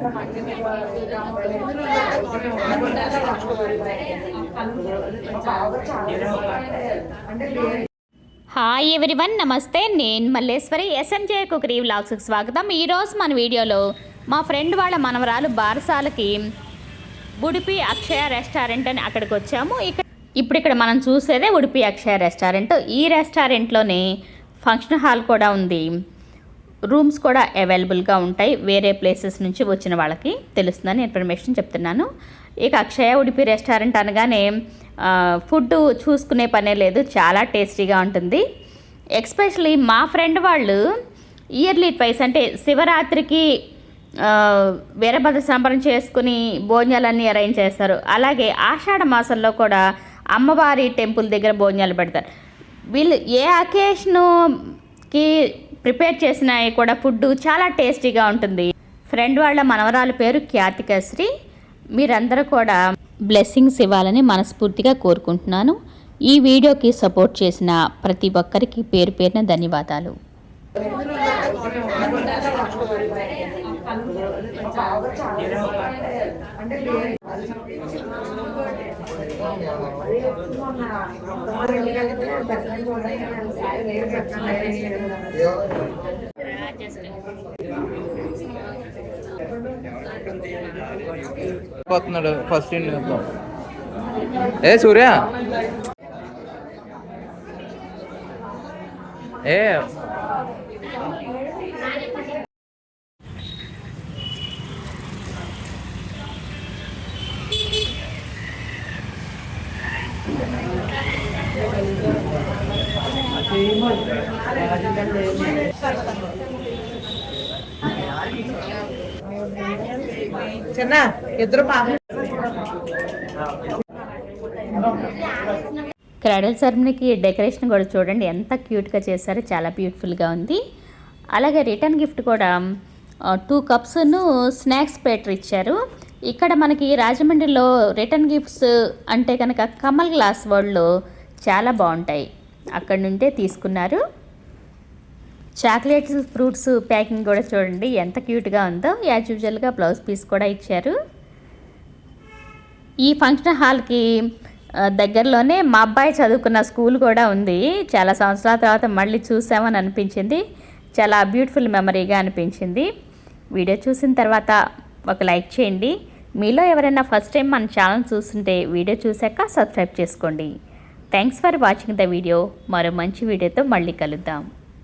Hi everyone నమస్తే. నేను Malleswari SMJ కుక్రీ వ్లాగ్స్కి స్వాగతం. ఈరోజు మన వీడియోలో మా ఫ్రెండ్ వాళ్ళ మనవరాలు బారసాలకి ఉడిపి అక్షయ రెస్టారెంట్ అని అక్కడికి వచ్చాము. ఇక్కడ ఇప్పుడు ఇక్కడ మనం చూసేదే ఉడిపి అక్షయ రెస్టారెంట్. ఈ రెస్టారెంట్లోనే ఫంక్షన్ హాల్ కూడా ఉంది. రూమ్స్ కూడా అవైలబుల్గా ఉంటాయి. వేరే ప్లేసెస్ నుంచి వచ్చిన వాళ్ళకి తెలుస్తుందని ఇన్ఫర్మేషన్ చెప్తున్నాను. ఇక అక్షయ ఉడిపి రెస్టారెంట్ అనగానే ఫుడ్ చూసుకునే పనే లేదు. చాలా టేస్టీగా ఉంటుంది. ఎక్స్పెషలీ మా ఫ్రెండ్ వాళ్ళు ఇయర్లీ ట్వైస్ అంటే శివరాత్రికి వీరభద్ర సంబరం చేసుకుని భోజనాలన్నీ అరేంజ్ చేస్తారు. అలాగే ఆషాఢ మాసంలో కూడా అమ్మవారి టెంపుల్ దగ్గర భోజనాలు పెడతారు. వీళ్ళు ఏ అకేషన్కి ప్రిపేర్ చేసిన కూడా ఫుడ్ చాలా టేస్టీగా ఉంటుంది. ఫ్రెండ్ వాళ్ళ మనవరాలు పేరు ఖ్యాతికశ్రీ మీరందరూ కూడా బ్లెస్సింగ్స్ ఇవ్వాలని మనస్ఫూర్తిగా కోరుకుంటున్నాను. ఈ వీడియోకి సపోర్ట్ చేసిన ప్రతి ఒక్కరికి పేరు పేరున ధన్యవాదాలు. పోతున్నాడు ఫస్ట్ ఇండి ఏ సూర్య ఏ చిన్న ఇద్దరు క్రాడల్ క్రైడల్ డెకరేషన్ కూడా చూడండి ఎంత క్యూట్గా చేశారో చాలా బ్యూటిఫుల్గా ఉంది. అలాగే రిటర్న్ గిఫ్ట్ కూడా టూ కప్స్ను స్నాక్స్ పేటర్ ఇచ్చారు. ఇక్కడ మనకి రాజమండ్రిలో రిటర్న్ గిఫ్ట్స్ అంటే కనుక కమల్ గ్లాస్ వరల్డ్లో చాలా బాగుంటాయి. అక్కడి నుండే తీసుకున్నారు. చాక్లెట్స్ ఫ్రూట్స్ ప్యాకింగ్ కూడా చూడండి ఎంత క్యూట్గా ఉందో. యాజ్ యూజువల్గా బ్లౌజ్ పీస్ కూడా ఇచ్చారు. ఈ ఫంక్షన్ హాల్కి దగ్గరలోనే మా అబ్బాయి చదువుకున్న స్కూల్ కూడా ఉంది. చాలా సంవత్సరాల తర్వాత మళ్ళీ చూసామని అనిపించింది. చాలా బ్యూటిఫుల్ మెమరీగా అనిపించింది. వీడియో చూసిన తర్వాత ఒక లైక్ చేయండి. మీలో ఎవరైనా ఫస్ట్ టైం మన ఛానల్ చూస్తుంటే వీడియో చూశాక సబ్స్క్రైబ్ చేసుకోండి. Thanks for watching the video మరో మంచి వీడియోతో మళ్ళీ కలుద్దాం.